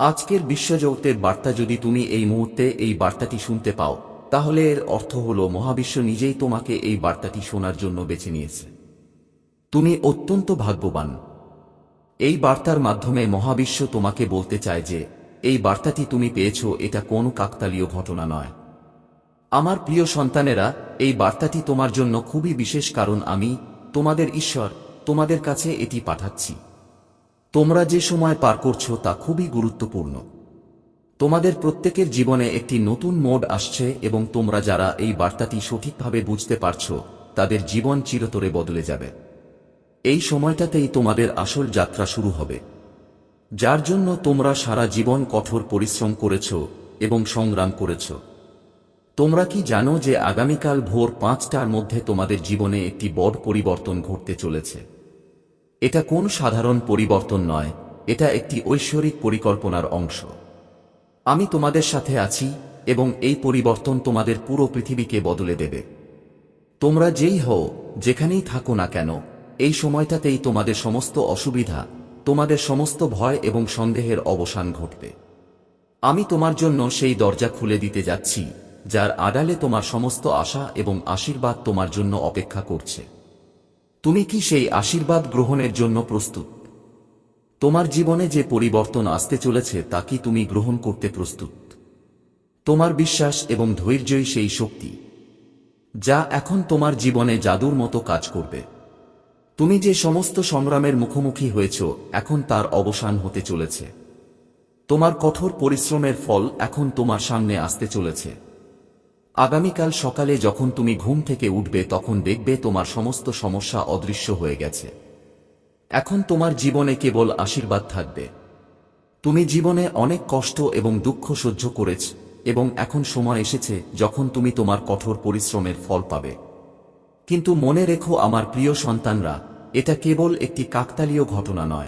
আজকের বিশ্বজগতের বার্তা যদি তুমি এই মুহূর্তে এই বার্তাটি শুনতে পাও, তাহলে এর অর্থ হল মহাবিশ্ব নিজেই তোমাকে এই বার্তাটি শোনার জন্য বেছে নিয়েছে। তুমি অত্যন্ত ভাগ্যবান। এই বার্তার মাধ্যমে মহাবিশ্ব তোমাকে বলতে চায় যে, এই বার্তাটি তুমি পেয়েছ, এটা কোনো কাকতালীয় ঘটনা নয়। আমার প্রিয় সন্তানেরা, এই বার্তাটি তোমার জন্য খুবই বিশেষ কারণ আমি, তোমাদের ঈশ্বর, তোমাদের কাছে এটি পাঠাচ্ছি। তোমরা যে সময় পার করছ তা খুবই গুরুত্বপূর্ণ। তোমাদের প্রত্যেকের জীবনে একটি নতুন মোড আসছে এবং তোমরা যারা এই বার্তাটি সঠিকভাবে বুঝতে পারছ, তাদের জীবন চিরতরে বদলে যাবে। এই সময়টাতেই তোমাদের আসল যাত্রা শুরু হবে। যার জন্য তোমরা সারা জীবন কঠোর পরিশ্রম করেছ এবং সংগ্রাম করেছ। তোমরা কি জানো যে আগামীকাল ভোর পাঁচটার মধ্যে তোমাদের জীবনে একটি বড় পরিবর্তন ঘটতে চলেছে? এটা কোন সাধারণ পরিবর্তন নয়, এটা একটি ঐশ্বরিক পরিকল্পনার অংশ। আমি তোমাদের সাথে আছি, এবং এই পরিবর্তন তোমাদের পুরো পৃথিবীকে বদলে দেবে। তোমরা যেই হও, যেখানেই থাকো না কেন, এই সময়টাতেই তোমাদের সমস্ত অসুবিধা, তোমাদের সমস্ত ভয় এবং সন্দেহের অবসান ঘটবে। আমি তোমার জন্য সেই দরজা খুলে দিতে যাচ্ছি, যার আড়ালে তোমার সমস্ত আশা এবং আশীর্বাদ তোমার জন্য অপেক্ষা করছে। তুমি কি সেই আশীর্বাদ গ্রহণের জন্য প্রস্তুত? তোমার জীবনে যে পরিবর্তন আসতে চলেছে তা কি তুমি গ্রহণ করতে প্রস্তুত? তোমার বিশ্বাস এবং ধৈর্যই সেই শক্তি, যা এখন তোমার জীবনে জাদুর মতো কাজ করবে। তুমি যে সমস্ত সংগ্রামের মুখোমুখি হয়েছ, এখন তার অবসান হতে চলেছে। তোমার কঠোর পরিশ্রমের ফল এখন তোমার সামনে আসতে চলেছে। আগামীকাল সকালে যখন তুমি ঘুম থেকে উঠবে তখন দেখবে তোমার সমস্ত সমস্যা অদৃশ্য হয়ে গেছে। এখন তোমার জীবনে কেবল আশীর্বাদ থাকবে। তুমি জীবনে অনেক কষ্ট এবং দুঃখ সহ্য করেছ এবং এখন সময় এসেছে যখন তুমি তোমার কঠোর পরিশ্রমের ফল পাবে। কিন্তু মনে রেখো আমার প্রিয় সন্তানরা, এটা কেবল একটি কাকতালীয় ঘটনা নয়।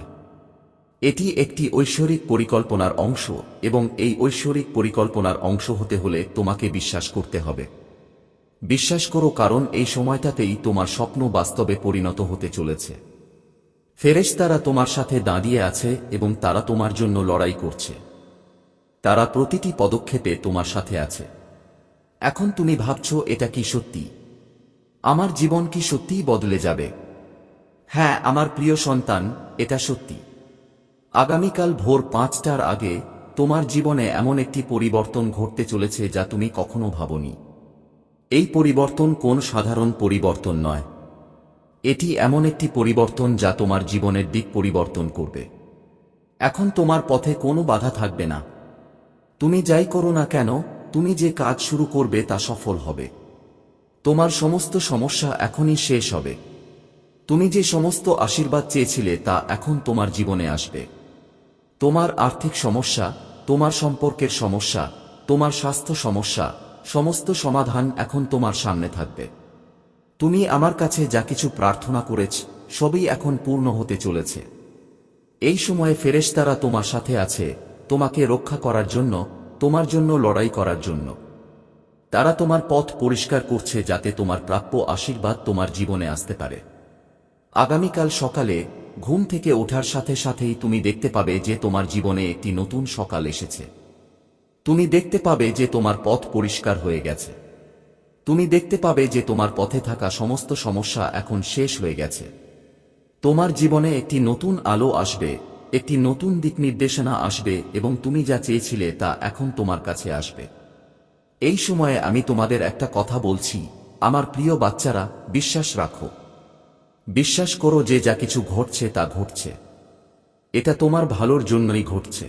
এটি একটি ঐশ্বরিক পরিকল্পনার অংশ এবং এই ঐশ্বরিক পরিকল্পনার অংশ হতে হলে তোমাকে বিশ্বাস করতে হবে। বিশ্বাস করো কারণ এই সময়টাতেই তোমার স্বপ্ন বাস্তবে পরিণত হতে চলেছে। ফেরেশতারা তোমার সাথে দাঁড়িয়ে আছে এবং তারা তোমার জন্য লড়াই করছে। তারা প্রতিটি পদক্ষেপে তোমার সাথে আছে। এখন তুমি ভাবছ, এটা কি সত্যি? আমার জীবন কি সত্যিই বদলে যাবে? হ্যাঁ আমার প্রিয় সন্তান, এটা সত্যি। আগামীকাল ভোর পাঁচটার আগে তোমার জীবনে এমন একটি পরিবর্তন ঘটতে চলেছে যা তুমি কখনো ভাবনি। এই পরিবর্তন কোন সাধারণ পরিবর্তন নয়। এটি এমন একটি পরিবর্তন যা তোমার জীবনের দিক পরিবর্তন করবে। এখন তোমার পথে কোনো বাধা থাকবে না। তুমি যাই করো না কেন, তুমি যে কাজ শুরু করবে তা সফল হবে। তোমার সমস্ত সমস্যা এখনই শেষ হবে। তুমি যে সমস্ত আশীর্বাদ চেয়েছিলে তা এখন তোমার জীবনে আসবে। তোমার আর্থিক সমস্যা, তোমার সম্পর্কের সমস্যা, তোমার স্বাস্থ্য সমস্যা, সমস্ত সমাধান এখন তোমার সামনে থাকবে। তুমি আমার কাছে যা কিছু প্রার্থনা করেছ, সবই এখন পূর্ণ হতে চলেছে। এই সময়ে ফেরেশতারা তোমার সাথে আছে, তোমাকে রক্ষা করার জন্য, তোমার জন্য লড়াই করার জন্য। তারা তোমার পথ পরিষ্কার করছে যাতে তোমার প্রাপ্য আশীর্বাদ তোমার জীবনে আসতে পারে। আগামীকাল সকালে ঘুম থেকে ওঠার সাথে সাথেই তুমি দেখতে পাবে যে তোমার জীবনে একটি নতুন সকাল এসেছে। তুমি দেখতে পাবে যে তোমার পথ পরিষ্কার হয়ে গেছে। তুমি দেখতে পাবে যে তোমার পথে থাকা সমস্ত সমস্যা এখন শেষ হয়ে গেছে। তোমার জীবনে একটি নতুন আলো আসবে, একটি নতুন দিক নির্দেশনা আসবে এবং তুমি যা চেয়েছিলে তা এখন তোমার কাছে আসবে। এই সময়ে আমি তোমাদের একটা কথা বলছি, আমার প্রিয় বাচ্চারা, বিশ্বাস রাখো। বিশ্বাস করো যে যা কিছু ঘটছে তা ঘটছে। এটা তোমার ভালোর জন্যই ঘটছে।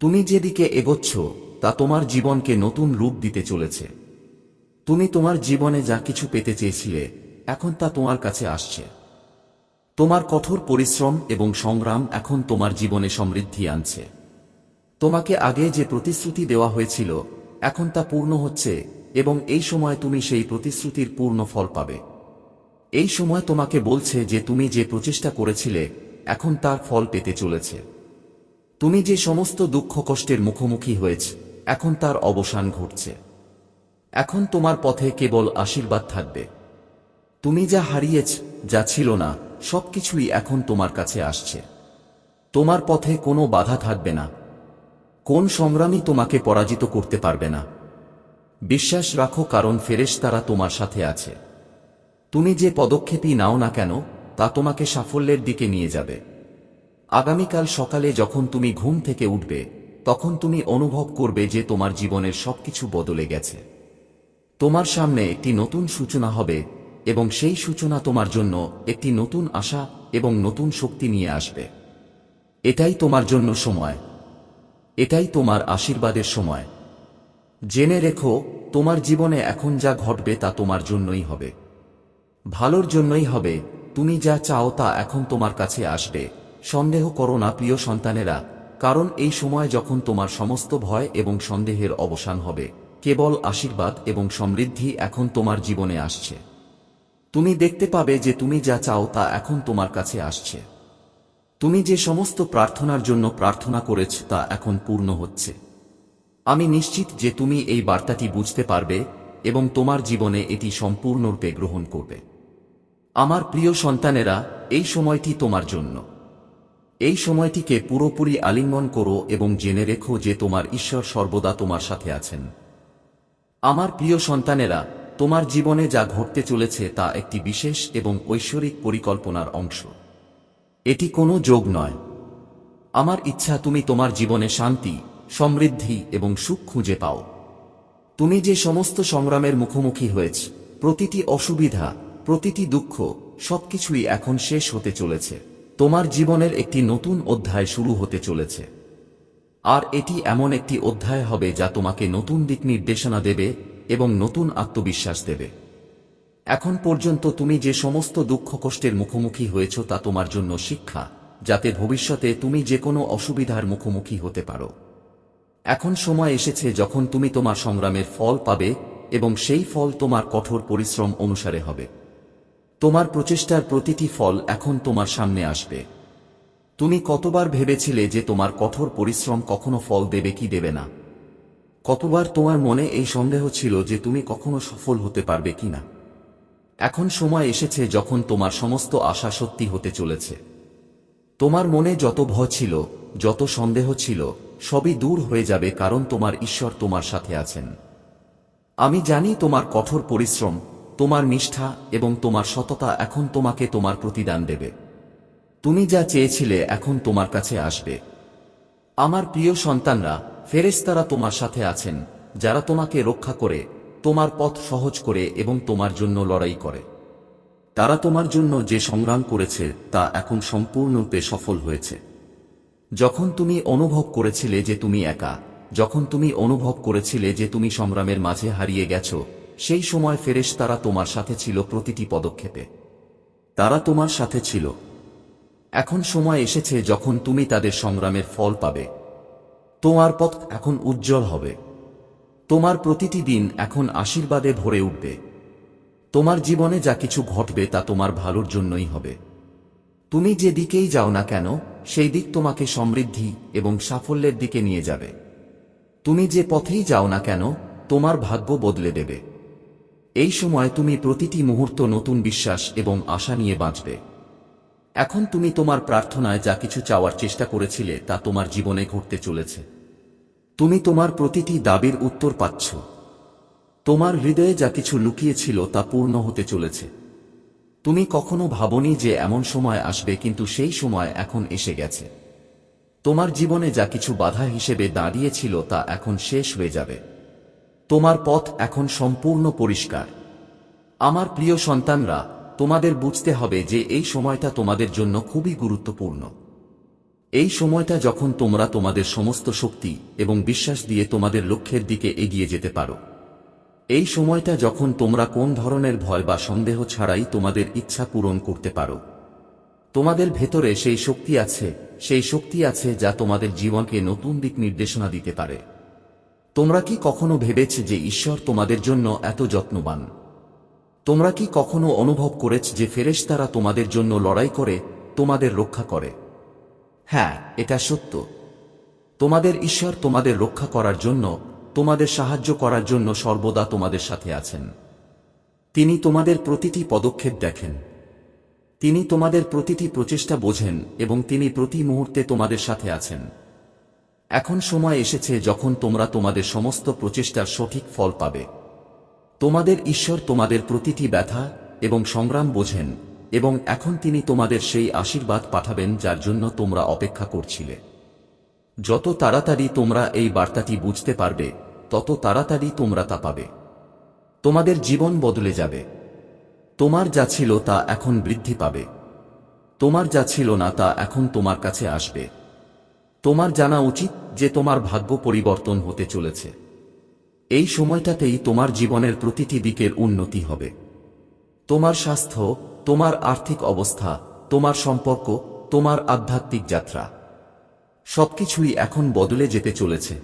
তুমি যেদিকে এগোচ্ছ, তা তোমার জীবনকে নতুন রূপ দিতে চলেছে। তুমি তোমার জীবনে যা কিছু পেতে চেয়েছিলে, এখন তা তোমার কাছে আসছে। তোমার কঠোর পরিশ্রম এবং সংগ্রাম এখন তোমার জীবনে সমৃদ্ধি আনছে। তোমাকে আগে যে প্রতিশ্রুতি দেওয়া হয়েছিল, এখন তা পূর্ণ হচ্ছে এবং এই সময় তুমি সেই প্রতিশ্রুতির পূর্ণ ফল পাবে। এই সময় তোমাকে বলছে যে তুমি যে প্রচেষ্টা করেছিলে, এখন তার ফল পেতে চলেছে। তুমি যে সমস্ত দুঃখ কষ্টের মুখোমুখি হয়েছে, এখন তার অবসান ঘটছে। এখন তোমার পথে কেবল আশীর্বাদ থাকবে। তুমি যা হারিয়েছ, যা ছিল না, সবকিছুই এখন তোমার কাছে আসছে। তোমার পথে কোনো বাধা থাকবে না। কোন সংগ্রামী তোমাকে পরাজিত করতে পারবে না। বিশ্বাস রাখো কারণ ফেরেশতারা তোমার সাথে আছে। তুমি যে পদক্ষেপই নাও না কেন, তা তোমাকে সাফল্যের দিকে নিয়ে যাবে। আগামীকাল সকালে যখন তুমি ঘুম থেকে উঠবে, তখন তুমি অনুভব করবে যে তোমার জীবনের সবকিছু বদলে গেছে। তোমার সামনে একটি নতুন সূচনা হবে এবং সেই সূচনা তোমার জন্য একটি নতুন আশা এবং নতুন শক্তি নিয়ে আসবে। এটাই তোমার জন্য সময়। এটাই তোমার আশীর্বাদের সময়। জেনে রেখো, তোমার জীবনে এখন যা ঘটবে তা তোমার জন্যই হবে। ভালোর জন্যই হবে। তুমি যা চাও তা এখন তোমার কাছে আসবে। সন্দেহ করো না প্রিয় সন্তানেরা, কারণ এই সময় যখন তোমার সমস্ত ভয় এবং সন্দেহের অবসান হবে, কেবল আশীর্বাদ এবং সমৃদ্ধি এখন তোমার জীবনে আসছে। তুমি দেখতে পাবে যে তুমি যা চাও তা এখন তোমার কাছে আসছে। তুমি যে সমস্ত প্রার্থনার জন্য প্রার্থনা করেছ তা এখন পূর্ণ হচ্ছে। আমি নিশ্চিত যে তুমি এই বার্তাটি বুঝতে পারবে এবং তোমার জীবনে এটি সম্পূর্ণরূপে গ্রহণ করবে। আমার প্রিয় সন্তানেরা, এই সময়টি তোমার জন্য। এই সময়টিকে পুরোপুরি আলিঙ্গন করো এবং জেনে রেখো যে তোমার ঈশ্বর সর্বদা তোমার সাথে আছেন। আমার প্রিয় সন্তানেরা, তোমার জীবনে যা ঘটতে চলেছে তা একটি বিশেষ এবং ঐশ্বরিক পরিকল্পনার অংশ। এটি কোনো যোগ নয়। আমার ইচ্ছা, তুমি তোমার জীবনে শান্তি, সমৃদ্ধি এবং সুখ খুঁজে পাও। তুমি যে সমস্ত সংগ্রামের মুখোমুখি হয়েছ, প্রতিটি অসুবিধা প্রতিটি দুঃখ সবকিছুই এখন শেষ হতে চলেছে। তোমার জীবনের একটি নতুন অধ্যায় শুরু হতে চলেছে। আর এটি এমন একটি অধ্যায় হবে যা তোমাকে নতুন দিক নির্দেশনা দেবে এবং নতুন আত্মবিশ্বাস দেবে। এখন পর্যন্ত তুমি যে সমস্ত দুঃখ কষ্টের মুখোমুখি হয়েছ তা তোমার জন্য শিক্ষা, যাতে ভবিষ্যতে তুমি যে কোনো অসুবিধার মুখোমুখি হতে পারো। এখন সময় এসেছে যখন তুমি তোমার সংগ্রামের ফল পাবে এবং সেই ফল তোমার কঠোর পরিশ্রম অনুসারে হবে। তোমার প্রচেষ্টার প্রতিটি ফল এখন তোমার সামনে আসবে। তুমি কতবার ভেবেছিলে যে তোমার কঠোর পরিশ্রম কখনো ফল দেবে কি দেবে না? কতবার তোমার মনে এই সন্দেহ ছিল যে তুমি কখনো সফল হতে পারবে কিনা এখন সময় এসেছে যখন তোমার সমস্ত আশা সত্যি হতে চলেছে। তোমার মনে যত ভয় ছিল, যত সন্দেহ ছিল, সবই দূর হয়ে যাবে কারণ তোমার ঈশ্বর তোমার সাথে আছেন। আমি জানি তোমার কঠোর পরিশ্রম তোমার নিষ্ঠা এবং তোমার সততা এখন তোমাকে তোমার প্রতিদান দেবে। তুমি যা চেয়েছিলে এখন তোমার কাছে আসবে। আমার প্রিয় সন্তানরা, ফেরেশতারা তোমার সাথে আছেন, যারা তোমাকে রক্ষা করে, তোমার পথ সহজ করে এবং তোমার জন্য লড়াই করে। তারা তোমার জন্য যে সংগ্রাম করেছে, তা এখন সম্পূর্ণরূপে সফল হয়েছে। যখন তুমি অনুভব করেছিলে যে তুমি একা, যখন তুমি অনুভব করেছিলে যে তুমি সংগ্রামের মাঝে হারিয়ে গেছ সেই সময় ফেরেশ তারা তোমার সাথে ছিল প্রতিটি পদক্ষেপে। তারা তোমার সাথে ছিল। এখন সময় এসেছে যখন তুমি তাদের সংগ্রামের ফল পাবে। তোমার পথ এখন উজ্জ্বল হবে। তোমার প্রতিটি দিন এখন আশীর্বাদে ভরে উঠবে। তোমার জীবনে যা কিছু ঘটবে তা তোমার ভালোর জন্যই হবে। তুমি যে দিকেই যাও না কেন, সেই দিক তোমাকে সমৃদ্ধি এবং সাফল্যের দিকে নিয়ে যাবে। তুমি যে পথেই যাও না কেন, তোমার ভাগ্য বদলে দেবে। এই সময় তুমি প্রতিটি মুহূর্ত নতুন বিশ্বাস এবং আশা নিয়ে বাঁচবে। এখন তুমি তোমার প্রার্থনায় যা কিছু চাওয়ার চেষ্টা করেছিলে তা তোমার জীবনে ঘটতে চলেছে। তুমি তোমার প্রতিটি দাবির উত্তর পাচ্ছ। তোমার হৃদয়ে যা কিছু লুকিয়েছিল তা পূর্ণ হতে চলেছে। তুমি কখনো ভাবনি যে এমন সময় আসবে কিন্তু সেই সময় এখন এসে গেছে। তোমার জীবনে যা কিছু বাধা হিসেবে দাঁড়িয়েছিল তা এখন শেষ হয়ে যাবে। তোমার পথ এখন সম্পূর্ণ পরিষ্কার। আমার প্রিয় সন্তানরা, তোমাদের বুঝতে হবে যে এই সময়টা তোমাদের জন্য খুবই গুরুত্বপূর্ণ। এই সময়টা যখন তোমরা তোমাদের সমস্ত শক্তি এবং বিশ্বাস দিয়ে তোমাদের লক্ষ্যের দিকে এগিয়ে যেতে পারো। এই সময়টা যখন তোমরা কোন ধরনের ভয় বা সন্দেহ ছাড়াই তোমাদের ইচ্ছা পূরণ করতে পারো। তোমাদের ভেতরে সেই শক্তি আছে, সেই শক্তি আছে যা তোমাদের জীবনকে নতুন দিক নির্দেশনা দিতে পারে। তোমরা কি কখনো ভেবেছে যে ঈশ্বর তোমাদের জন্য এত যত্নবান? তোমরা কি কখনো অনুভব করেছ যে ফেরেশ ফেরেশতারা তোমাদের জন্য লড়াই করে, তোমাদের রক্ষা করে? হ্যাঁ এটা সত্য। তোমাদের ঈশ্বর তোমাদের রক্ষা করার জন্য, তোমাদের সাহায্য করার জন্য সর্বদা তোমাদের সাথে আছেন। তিনি তোমাদের প্রতিটি পদক্ষেপ দেখেন। তিনি তোমাদের প্রতিটি প্রচেষ্টা বোঝেন এবং তিনি প্রতি মুহূর্তে তোমাদের সাথে আছেন। এখন সময় এসেছে যখন তোমরা তোমাদের সমস্ত প্রচেষ্টার সঠিক ফল পাবে। তোমাদের ঈশ্বর তোমাদের প্রতিটি ব্যথা এবং সংগ্রাম বোঝেন, এবং এখন তিনি তোমাদের সেই আশীর্বাদ পাঠাবেন যার জন্য তোমরা অপেক্ষা করছিলে। যত তাড়াতাড়ি তোমরা এই বার্তাটি বুঝতে পারবে, তত তাড়াতাড়ি তোমরা তা পাবে। তোমাদের জীবন বদলে যাবে। তোমার যা ছিল তা এখন বৃদ্ধি পাবে। তোমার যা ছিল না তা এখন তোমার কাছে আসবে। তোমার জানা উচিত যে তোমার ভাগ্য পরিবর্তন হতে চলেছে। এই সময়টাতেই তোমার জীবনের প্রতিটি দিকের উন্নতি হবে। তোমার স্বাস্থ্য, তোমার আর্থিক অবস্থা, তোমার সম্পর্ক, তোমার আধ্যাত্মিক যাত্রা, সবকিছুই এখন বদলে যেতে চলেছে।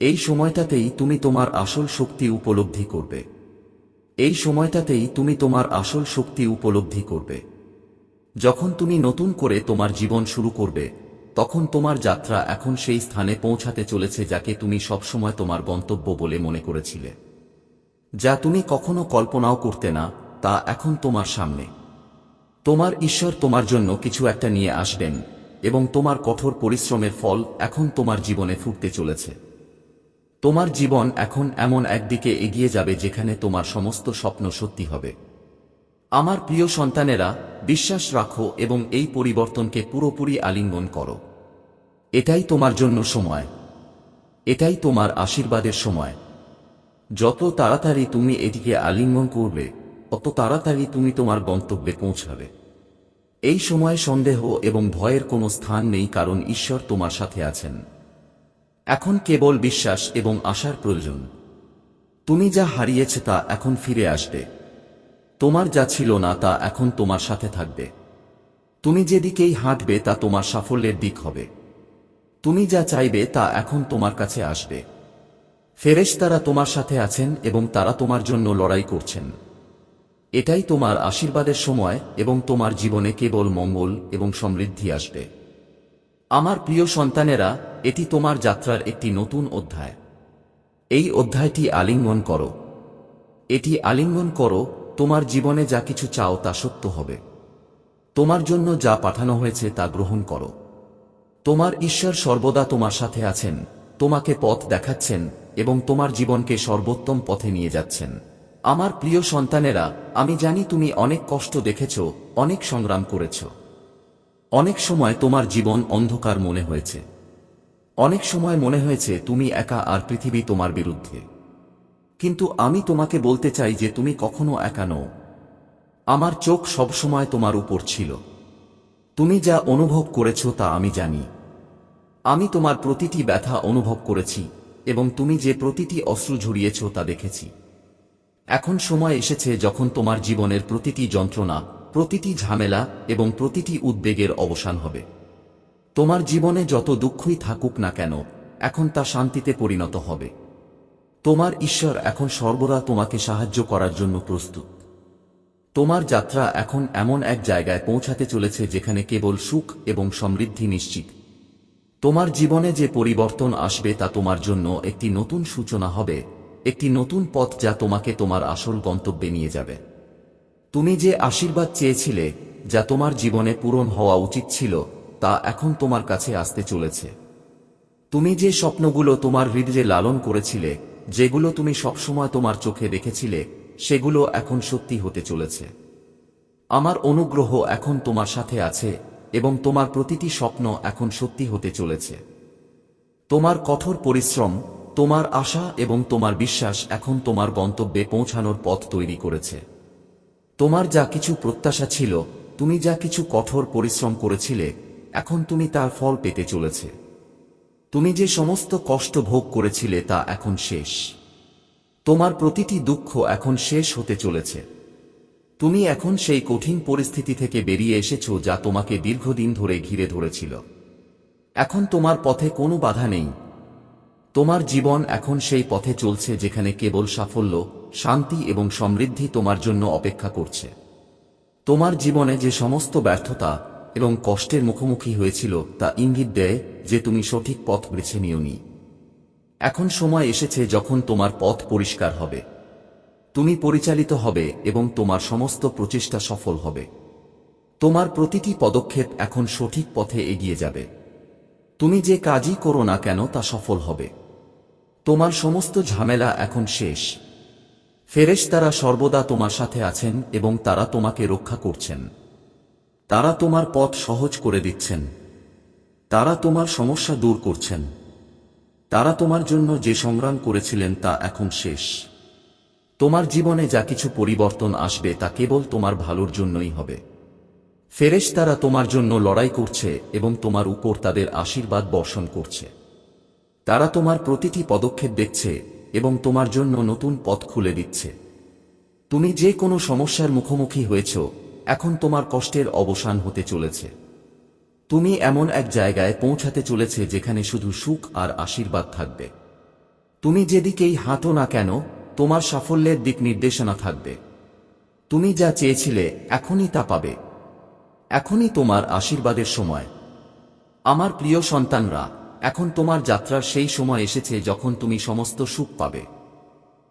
এই সময়টাতেই তুমি তোমার আসল শক্তি উপলব্ধি করবে। এই সময়টাতেই তুমি তোমার আসল শক্তি উপলব্ধি করবে। যখন তুমি নতুন করে তোমার জীবন শুরু করবে তখন তোমার যাত্রা এখন সেই স্থানে পৌঁছাতে চলেছে যাকে তুমি সবসময় তোমার গন্তব্য বলে মনে করেছিলে। যা তুমি কখনো কল্পনাও করতে না, তা এখন তোমার সামনে। তোমার ঈশ্বর তোমার জন্য কিছু একটা নিয়ে আসবেন, এবং তোমার কঠোর পরিশ্রমের ফল এখন তোমার জীবনে ফুটতে চলেছে। তোমার জীবন এখন এমন একদিকে এগিয়ে যাবে যেখানে তোমার সমস্ত স্বপ্ন সত্যি হবে। আমার প্রিয় সন্তানেরা, বিশ্বাস রাখো এবং এই পরিবর্তনকে পুরোপুরি আলিঙ্গন করো। এটাই তোমার জন্য সময়। এটাই তোমার আশীর্বাদের সময়। যত তাড়াতাড়ি তুমি এদিকে আলিঙ্গন করবে, তত তাড়াতাড়ি তুমি তোমার গন্তব্যে পৌঁছাবে। এই সময়ে সন্দেহ এবং ভয়ের কোনো স্থান নেই কারণ ঈশ্বর তোমার সাথে আছেন। এখন কেবল বিশ্বাস এবং আশার প্রয়োজন। তুমি যা হারিয়েছে তা এখন ফিরে আসবে। তোমার যা ছিল না তা এখন তোমার সাথে থাকবে। তুমি যেদিকেই হাঁটবে তা তোমার সাফল্যের দিক হবে। তুমি যা চাইবে তা এখন তোমার কাছে আসবে। ফেরেশতারা তোমার সাথে আছেন এবং তারা তোমার জন্য লড়াই করছেন। এটাই তোমার আশীর্বাদের সময় এবং তোমার জীবনে কেবল মঙ্গল এবং সমৃদ্ধি আসবে। আমার প্রিয় সন্তানেরা, এটি তোমার যাত্রার একটি নতুন অধ্যায়। এই অধ্যায়টি আলিঙ্গন করো। এটি আলিঙ্গন করো, তোমার জীবনে যা কিছু চাও তা সত্য হবে। তোমার জন্য যা পাঠানো হয়েছে তা গ্রহণ করো। তোমার ঈশ্বর সর্বদা তোমার সাথে আছেন, তোমাকে পথ দেখাচ্ছেন, এবং তোমার জীবনকে সর্বোত্তম পথে নিয়ে যাচ্ছেন। আমার প্রিয় সন্তানেরা, আমি জানি তুমি অনেক কষ্ট দেখেছ, অনেক সংগ্রাম করেছ। অনেক সময় তোমার জীবন অন্ধকার মনে হয়েছে। অনেক সময় মনে হয়েছে তুমি একা আর পৃথিবী তোমার বিরুদ্ধে। কিন্তু আমি তোমাকে বলতে চাই যে তুমি কখনো একা নও। আমার চোখ সবসময় তোমার উপর ছিল। তুমি যা অনুভব করেছ তা আমি জানি। আমি তোমার প্রতিটি ব্যথা অনুভব করেছি, এবং তুমি যে প্রতিটি অস্ত্র ঝরিয়েছ তা দেখেছি। এখন সময় এসেছে যখন তোমার জীবনের প্রতিটি যন্ত্রণা, প্রতিটি ঝামেলা, এবং প্রতিটি উদ্বেগের অবসান হবে। তোমার জীবনে যত দুঃখই থাকুক না কেন, এখন তা শান্তিতে পরিণত হবে। তোমার ঈশ্বর এখন সর্বদা তোমাকে সাহায্য করার জন্য প্রস্তুত। তোমার যাত্রা এখন এমন এক জায়গায় পৌঁছাতে চলেছে যেখানে কেবল সুখ এবং সমৃদ্ধি নিশ্চিত। তোমার জীবনে যে পরিবর্তন আসবে তা তোমার জন্য একটি নতুন সূচনা হবে, একটি নতুন পথ যা তোমাকে তোমার আসল গন্তব্যে নিয়ে যাবে। তুমি যে আশীর্বাদ চেয়েছিলে, যা তোমার জীবনে পূরণ হওয়া উচিত ছিল, তা এখন তোমার কাছে আসতে চলেছে। তুমি যে স্বপ্নগুলো তোমার হৃদয়ে লালন করেছিলে, যেগুলো তুমি সবসময় তোমার চোখে দেখেছিলে সেগুলো এখন সত্যি হতে চলেছে। আমার অনুগ্রহ এখন তোমার সাথে আছে এবং তোমার প্রতিটি স্বপ্ন এখন সত্যি হতে চলেছে। তোমার কঠোর পরিশ্রম, তোমার আশা এবং তোমার বিশ্বাস এখন তোমার গন্তব্যে পৌঁছানোর পথ তৈরি করেছে। তোমার যা কিছু প্রত্যাশা ছিল, তুমি যা কিছু কঠোর পরিশ্রম করেছিলে, এখন তুমি তার ফল পেতে চলেছে। তুমি যে সমস্ত কষ্ট ভোগ করেছিলে তা এখন শেষ। তোমার প্রতিটি দুঃখ এখন শেষ হতে চলেছে। তুমি এখন সেই কঠিন পরিস্থিতি থেকে বেরিয়ে এসেছ যা তোমাকে দীর্ঘদিন ধরে ঘিরে ধরেছিল। এখন তোমার পথে কোনো বাধা নেই। তোমার জীবন এখন সেই পথে চলছে যেখানে কেবল সাফল্য, শান্তি এবং সমৃদ্ধি তোমার জন্য অপেক্ষা করছে। তোমার জীবনে যে সমস্ত ব্যর্থতা এবং কষ্টের মুখোমুখি হয়েছিল তা ইঙ্গিত দেয় যে তুমি সঠিক পথ বেছে নিওনি। এখন সময় এসেছে যখন তোমার পথ পরিষ্কার হবে। তুমি পরিচালিত হবে এবং তোমার সমস্ত প্রচেষ্টা সফল হবে। তোমার প্রতিটি পদক্ষেপ এখন সঠিক পথে এগিয়ে যাবে। তুমি যে কাজই করো না কেন তা সফল হবে। তোমার সমস্ত ঝামেলা এখন শেষ। ফেরেশ তারা সর্বদা তোমার সাথে আছেন এবং তারা তোমাকে রক্ষা করছেন। তারা তোমার পথ সহজ করে দিচ্ছেন। তারা তোমার সমস্যা দূর করছেন। তারা তোমার জন্য যে সংগ্রাম করেছিলেন তা এখন শেষ। তোমার জীবনে যা কিছু পরিবর্তন আসবে তা কেবল তোমার ভালোর জন্যই হবে। ফেরেশ তারা তোমার জন্য লড়াই করছে এবং তোমার উপর তাদের আশীর্বাদ বর্ষণ করছে। তারা তোমার প্রতিটি পদক্ষেপ দেখছে এবং তোমার জন্য নতুন পথ খুলে দিচ্ছে। তুমি যে কোনো সমস্যার মুখোমুখি হয়েছ, এখন তোমার কষ্টের অবসান হতে চলেছে। তুমি এমন এক জায়গায় পৌঁছাতে চলেছে যেখানে শুধু সুখ আর আশীর্বাদ থাকবে। তুমি যেদিকেই হাঁটো না কেন, তোমার সাফল্যের দিক নির্দেশনা থাকবে। তুমি যা চেয়েছিলে, এখনই তা পাবে। এখনই তোমার আশীর্বাদের সময়। আমার প্রিয় সন্তানরা, এখন তোমার যাত্রার সেই সময় এসেছে যখন তুমি সমস্ত সুখ পাবে।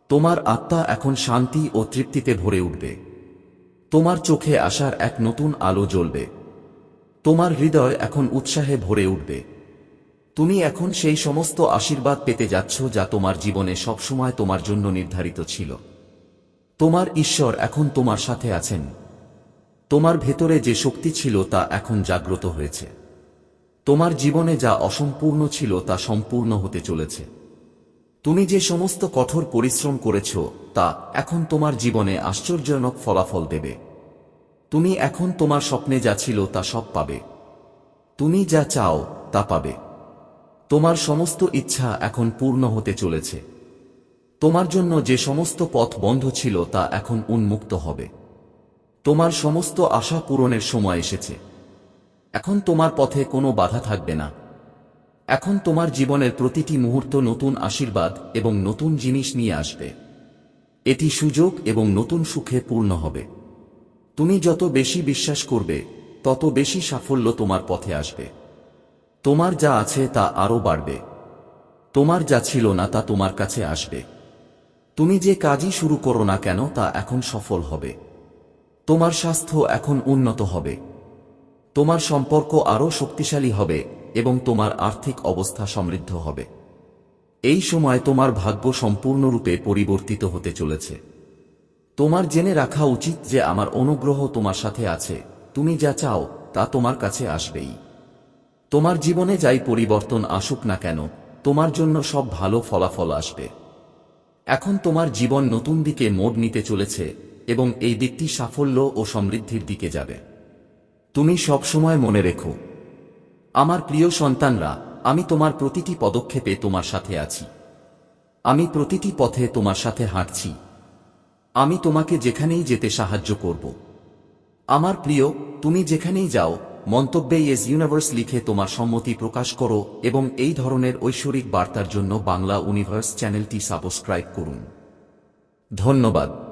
তোমার আত্মা এখন শান্তি ও তৃপ্তিতে ভরে উঠবে। তোমার চোখে আসার এক নতুন আলো জ্বলবে। তোমার হৃদয় এখন উৎসাহে ভরে উঠবে। তুমি এখন সেই সমস্ত আশীর্বাদ পেতে যাচ্ছ যা তোমার জীবনে সবসময় তোমার জন্য নির্ধারিত ছিল। তোমার ঈশ্বর এখন তোমার সাথে আছেন। তোমার ভেতরে যে শক্তি ছিল তা এখন জাগ্রত হয়েছে। তোমার জীবনে যা অসম্পূর্ণ ছিল তা সম্পূর্ণ হতে চলেছে। তুমি যে সমস্ত কঠোর পরিশ্রম করেছ, তা এখন তোমার জীবনে আশ্চর্যজনক ফলাফল দেবে। তুমি এখন তোমার স্বপ্নে যা ছিল তা সব পাবে। তুমি যা চাও তা পাবে। তোমার সমস্ত ইচ্ছা এখন পূর্ণ হতে চলেছে। তোমার জন্য যে সমস্ত পথ বন্ধ ছিল তা এখন উন্মুক্ত হবে। তোমার সমস্ত আশা পূরণের সময় এসেছে। এখন তোমার পথে কোনো বাধা থাকবে না। এখন তোমার জীবনের প্রতিটি মুহূর্ত নতুন আশীর্বাদ এবং নতুন জিনিস নিয়ে আসবে। এটি সুযোগ এবং নতুন সুখে পূর্ণ হবে। তুমি যত বেশি বিশ্বাস করবে, তত বেশি সাফল্য তোমার পথে আসবে। তোমার যা আছে তা আরও বাড়বে। তোমার যা ছিল না তা তোমার কাছে আসবে। তুমি যে কাজই শুরু করো না কেন তা এখন সফল হবে। তোমার স্বাস্থ্য এখন উন্নত হবে। তোমার সম্পর্ক আরও শক্তিশালী হবে এবং তোমার আর্থিক অবস্থা সমৃদ্ধ হবে। এই সময় তোমার ভাগ্য সম্পূর্ণরূপে পরিবর্তিত হতে চলেছে। তোমার জেনে রাখা উচিত যে আমার অনুগ্রহ তোমার সাথে আছে। তুমি যা চাও, তা তোমার কাছে আসবেই। তোমার জীবনে যাই পরিবর্তন আসুক না কেন, তোমার জন্য সব ভালো ফলাফল আসবে। এখন তোমার জীবন নতুন দিকে মোড় নিতে চলেছে এবং এই দিকটি সাফল্য ও সমৃদ্ধির দিকে যাবে। তুমি সবসময় মনে রেখো, আমার প্রিয় সন্তানরা, আমি তোমার প্রতিটি পদক্ষেপে তোমার সাথে আছি। আমি প্রতিটি পথে তোমার সাথে হাঁটছি। আমি তোমাকে যেখানেই যেতে সাহায্য করব। আমার প্রিয়, তুমি যেখানেই যাও, মন্তব্যে ইয়েস ইউনিভার্স লিখে তোমার সম্মতি প্রকাশ করো এবং এই ধরনের ঐশ্বরিক বার্তার জন্য বাংলা ইউনিভার্স চ্যানেলটি সাবস্ক্রাইব করুন। ধন্যবাদ।